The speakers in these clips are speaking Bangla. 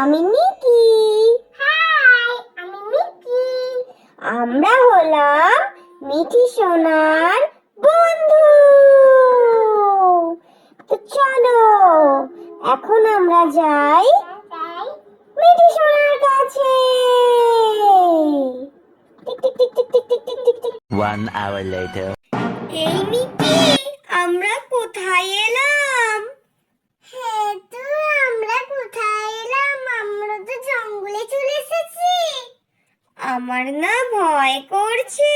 আমি নিকি। হাই আমি মিকি আমরা হলাম মিঠি সোনার বন্ধু। তো চলো এখন আমরা যাই মিঠি সোনার কাছে। Tick tick tick tick tick tick tick tick tick. One hour later. এই মিঠি আমরা কোথায় এলাম হ্যাঁ তো আমরা কোথায় এলাম আমরা তো জঙ্গলে চলে এসেছি আমার না ভয় করছে।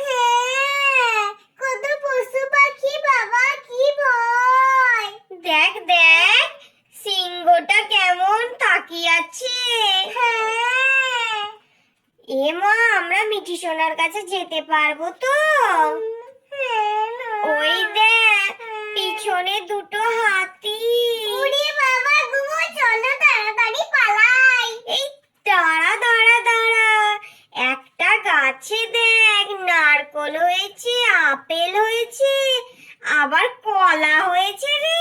হ্যাঁ কত পশু পাখি বাবা কি ভয়। দেখ দেখ সিংহটা কেমন তাকিয়ে আছে হ্যাঁ এ মা আমরা মিঠি সোনার কাছে যেতে পারব তো? হ্যাঁ ওই দেখ পিছনে দুটো হাতি। গাছে দেখ নারকল হয়েছে আপেল হয়েছে আবার কলা হয়েছে রে।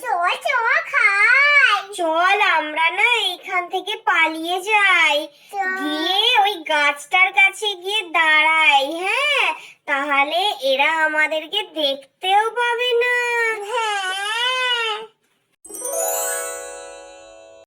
চল চল খাই। চল আমরা না এইখান থেকে পালিয়ে যাই। গিয়ে ওই গাছটার কাছে গিয়ে দাঁড়াই হ্যাঁ? তাহলে এরা আমাদেরকে দেখতেও পাবে।